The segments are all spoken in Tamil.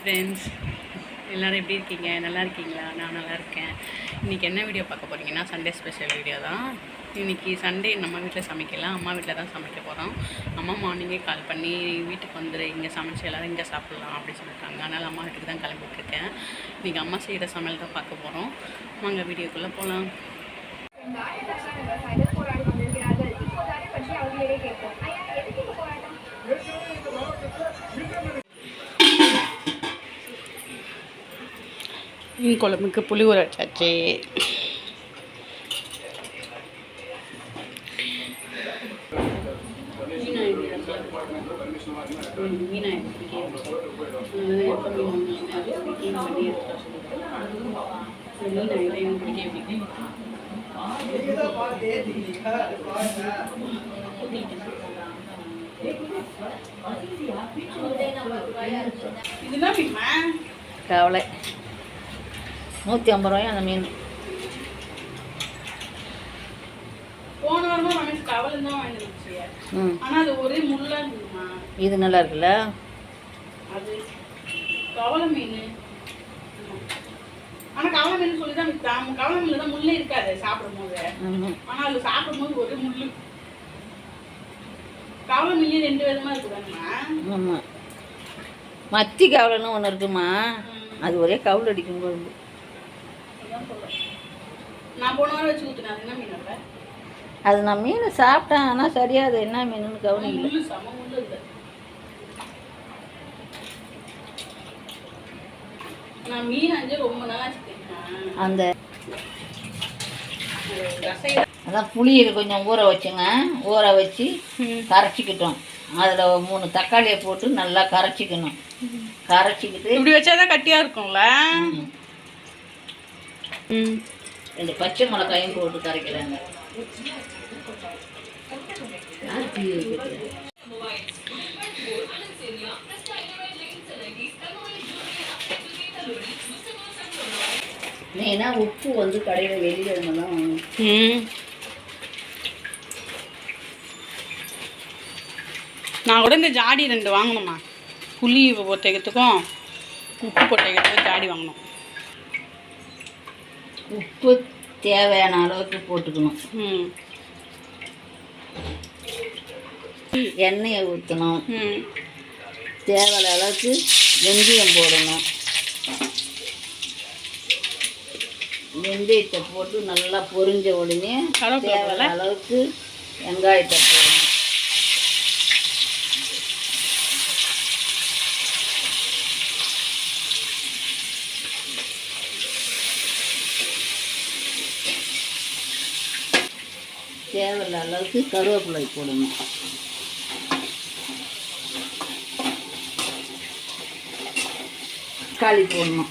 ஃப்ரெண்ட்ஸ் எல்லோரும் எப்படி இருக்கீங்க? நல்லா இருக்கீங்களா? நான் நல்லா இருக்கேன். இன்றைக்கி என்ன வீடியோ பார்க்க போகிறீங்கன்னா சண்டே ஸ்பெஷல் வீடியோ தான். இன்றைக்கி சண்டே நம்ம வீட்டில் சமைக்கலாம். அம்மா வீட்டில் தான் சமைக்க போகிறோம் அம்மா மார்னிங்கே கால் பண்ணி வீட்டுக்கு வந்துடு இங்கே சமைச்சு எல்லோரும் இங்கே சாப்பிட்லாம். அப்படின்னு சொல்லியிருக்காங்க அதனால் அம்மா வீட்டுக்கு தான் கிளம்பிட்டுருக்கேன் இன்றைக்கி அம்மா செய்கிற சமையல் தான் பார்க்க போகிறோம் நாங்கள் வீடியோக்குள்ளே போகலாம் மீன் குழம்புக்கு புளி ஊற வச்சாச்சு. கவலை. நூற்றி ஐம்பது ரூபாயும் அந்த மீன்? இது நல்லா இருக்குல்ல? கவல மீன். ஆனா கவல மீன் சொல்லி தான் வித்தான் கவல மீன்ல தான் முள்ளே இருக்காது சாப்பிடும் போது ஆமாம் ஆனா அது சாப்பிடும் போது ஒரே முள்ளு. கவல மீன் ரெண்டு விதமா இருக்குதாங்கம்மா ஆமாம் மத்தி கவலைன்னு ஒன்று இருக்குமா? அது ஒரே கவுள் அடிக்கும் குழம்பு. நான் போன வாரம் வச்சு ஊத்துனேன். அது என்ன மீன் அப்ப? அது நான் மீன் சாப்பிட்டேன். ஆனால் சரியா அது என்ன மீனுன்னு செம முள்ளு நான் மீன் அஞ்சு ரொம்ப தெரியுமா அந்த அதான் புளியை கொஞ்சம் ஊற வச்சுங்க. ஊற வச்சு கரைச்சிக்கிட்டோம். அதில் மூணு தக்காளியை போட்டு நல்லா கரைச்சிக்கணும். கரைச்சிக்கிட்டு இப்படி வச்சாதான் கட்டியா இருக்கும்ல? ம். ரெண்டு பச்சை மிளகாயும் போட்டு கரைக்கிறாங்க ஏன்னா மெயினா உப்பு வந்து கடையில் வெளியில் தான் வாங்கணும். நான் கூட இந்த ஜாடி ரெண்டு வாங்கணுமா புளி போட்டதுக்கும் உப்பு போட்டதுக்கும் ஜாடி வாங்கணும். உப்பு தேவையான அளவுக்கு போட்டுக்கணும். எண்ணெயை ஊற்றணும். தேவையான அளவுக்கு வெந்தயம் போடணும். வெந்தயத்தை போட்டு நல்லா பொரிஞ்ச உடனே தேவையான? அளவுக்கு வெங்காயத்தை தேவையான அளவுக்கு கருவேப்பிலை போடணும். தக்காளி போடணும்.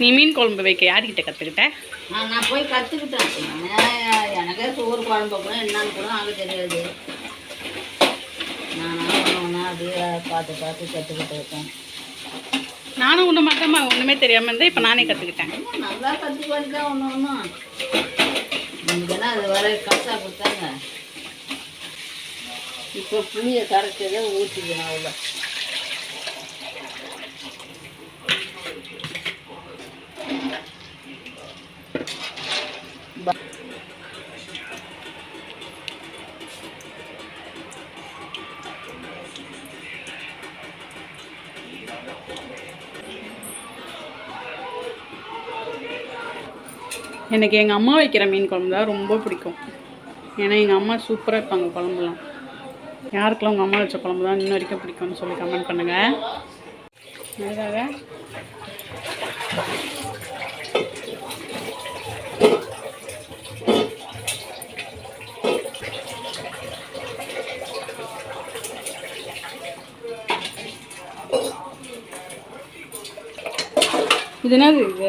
நீ மீன் குழம்பு வைக்க யார்கிட்ட கற்றுக்கிட்ட நான் போய் கற்றுக்கிட்டேன் எனக்கே சோறு குழம்பு கூட என்னன்னு கூட ஆக தெரியாது. நான் ஒன்று ஒன்றா அப்படியே பார்த்து பார்த்து கற்றுக்கிட்டு இருக்கேன். நானும் ஒன்று மட்டும்மா ஒன்றுமே தெரியாமல் இருந்தேன் இப்போ நானே கற்றுக்கிட்டேன் நல்லா கற்றுக்கிட்டு ஒன்று ஒன்றும் அது வர காசா கொடுத்தாங்க. இப்போ புளியை கரைச்சதை ஊற்றிக்கணும் அவ்வளோ எனக்கு எங்கள் அம்மா வைக்கிற மீன் குழம்பு தான் ரொம்ப பிடிக்கும். ஏன்னா எங்கள் அம்மா சூப்பராக வைப்பாங்க குழம்புலாம். யாருக்கெல்லாம் உங்கள் அம்மா வச்ச குழம்பு தான் இன்ன வரைக்கும் பிடிக்கும்னு சொல்லி கமெண்ட் பண்ணுங்கள் அதுக்காக இது என்னது இது?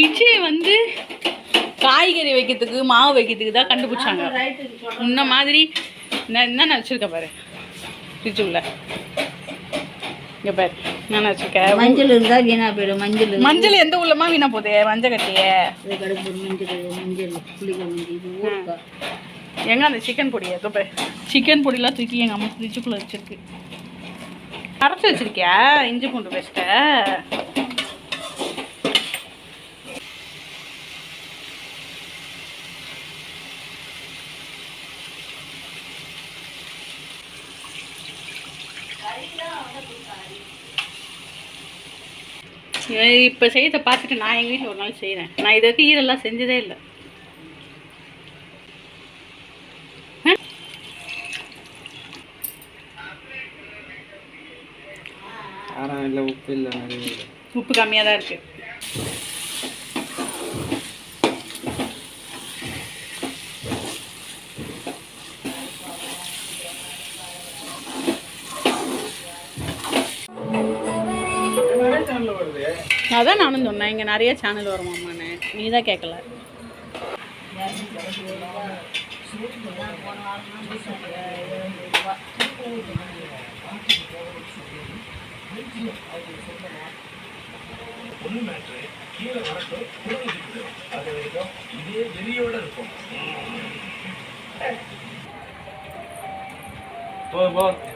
எல்லாத்தையும் வந்து காய்கறி வைக்கிறதுக்கு மாவு வைக்கிறதுக்கு தான் கண்டுபிடிச்சாங்க. முன்ன மாதிரி நான் என்ன வச்சிருக்க பாரு? ஃப்ரிட்ஜுக்குள்ள இங்கே பாரு என்ன வச்சிருக்கேன் மஞ்சள் இருந்தால் வீணாக போயிடும் மஞ்சள் மஞ்சள் எந்த உள்ளமா வீணா போகுது? மஞ்சள் கட்டியே. மஞ்சள் மஞ்சள் எங்க அந்த சிக்கன் பொடி? பாரு. சிக்கன் பொடிலாம் தூக்கி எங்கள் அம்மா ஃப்ரிட்ஜுக்குள்ளே வச்சிருக்கு. அரைச்சி வச்சிருக்கியா? இஞ்சி பூண்டு பேஸ்ட்டை இப்போ செய்யறதை பார்த்துட்டு நான் எங்கள் வீட்டில் ஒரு நாள் செய்கிறேன் நான் இதை வரைக்கும் ஈரெல்லாம் செஞ்சதே இல்லை. உப்பு இல்லை. உப்பு கம்மியாக தான் இருக்குது அதான் நானும் சொன்னேன் இங்கே நிறைய சேனல் வருமாமான்னு நீ தான் கேட்கல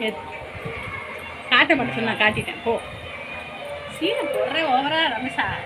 எத்- காட்ட மட்டும் நான் காட்டிட்டேன் போ. Sí, corre obra de la mesa.